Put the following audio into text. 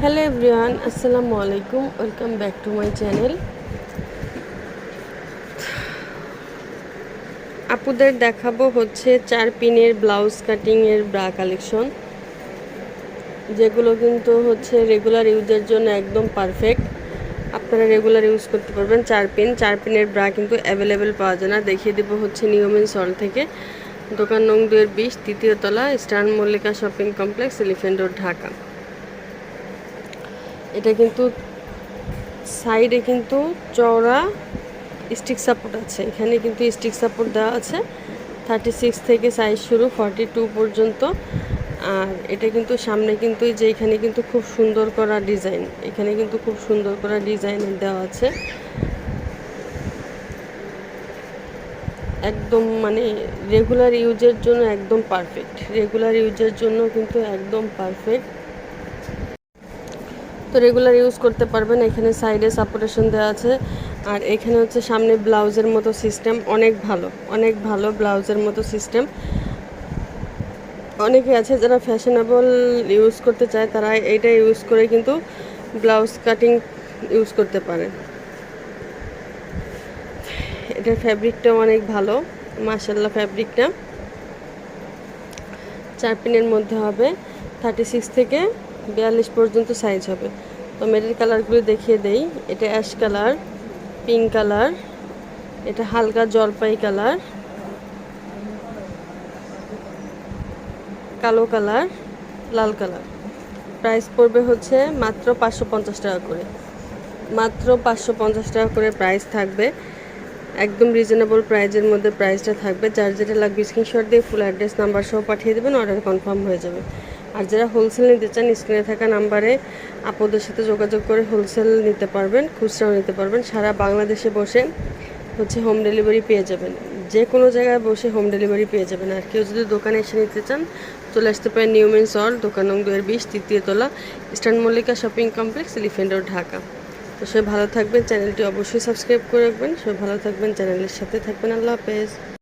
Hello everyone, আসসালামু আলাইকুম। Welcome back to my channel. আপুদের দেখাবো হচ্ছে চার পিনের ব্লাউজ কাটিংয়ের ব্রা কালেকশন, যেগুলো কিন্তু হচ্ছে রেগুলার ইউজের জন্য একদম পারফেক্ট আপনারা রেগুলার ইউজ করতে পারবেন চার পিন। চার পিনের ব্রা কিন্তু অ্যাভেলেবেল পাওয়া যায় না। দেখিয়ে দেবো হচ্ছে নিয়মিন সল থেকে। দোকান নং দুয়ের বিশ, তৃতীয় তলা, eastern Mallika shopping complex elephant road, Dhaka. এটা কিন্তু সাইডে কিন্তু চওড়া স্টিক সাপোর্ট আছে। এখানে কিন্তু স্টিক সাপোর্ট দেওয়া আছে। থার্টি সিক্স থেকে সাইজ শুরু ফর্টি টু পর্যন্ত। আর এটা কিন্তু সামনে কিন্তু যে এখানে কিন্তু খুব সুন্দর করা ডিজাইন এখানে কিন্তু খুব সুন্দর করা ডিজাইন দেওয়া আছে। একদম মানে রেগুলার ইউজের জন্য একদম পারফেক্ট রেগুলার ইউজের জন্য কিন্তু একদম পারফেক্ট তো রেগুলার ইউজ করতে পারবেন। এখানে সাইডে সাপোর্টেশন দেওয়া আছে। আর এখানে হচ্ছে সামনে ব্লাউজের মতো সিস্টেম অনেক ভালো অনেক ভালো ব্লাউজের মতো সিস্টেম অনেকে আছে যারা ফ্যাশনেবল ইউজ করতে চায়, তারা এইটা ইউজ করে কিন্তু ব্লাউজ কাটিং ইউজ করতে পারে। এটার ফ্যাব্রিকটাও অনেক ভালো মার্শাল্লাহ ফ্যাব্রিকটা চার পিনের মধ্যে হবে থার্টি সিক্স থেকে বিয়াল্লিশ পর্যন্ত সাইজ হবে। তো মেটের কালারগুলো দেখিয়ে দেই। এটা অ্যাশ কালার পিঙ্ক কালার এটা হালকা জলপাই কালার কালো কালার লাল কালার প্রাইস পড়বে হচ্ছে মাত্র পাঁচশো পঞ্চাশ টাকা করে। মাত্র পাঁচশো পঞ্চাশ টাকা করে প্রাইস থাকবে। একদম রিজনেবল প্রাইজের মধ্যে প্রাইসটা থাকবে। যার যেটা লাগবে স্ক্রিনশট দিয়ে ফুল অ্যাড্রেস নাম্বার সহ পাঠিয়ে দেবেন অর্ডার কনফার্ম হয়ে যাবে। আর যারা হোলসেল নিতে চান স্ক্রিনে থাকা নাম্বারে আপদের সাথে যোগাযোগ করে হোলসেল নিতে পারবেন, খুচরাও নিতে পারবেন। সারা বাংলাদেশে বসে হচ্ছে হোম ডেলিভারি পেয়ে যাবেন। যে কোনো জায়গায় বসে হোম ডেলিভারি পেয়ে যাবেন। আর কেউ যদি দোকানে এসে নিতে চান, চলে আসতে পারেন নিউমেন সল দোকান নং দুয়ের বিশ, তৃতীয় তলা eastern Mallika shopping complex elephant road Dhaka. তো সে ভালো থাকবেন চ্যানেলটি অবশ্যই সাবস্ক্রাইব করে রাখবেন। সে ভালো থাকবেন চ্যানেলের সাথে থাকবেন। আল্লাহ হাফেজ।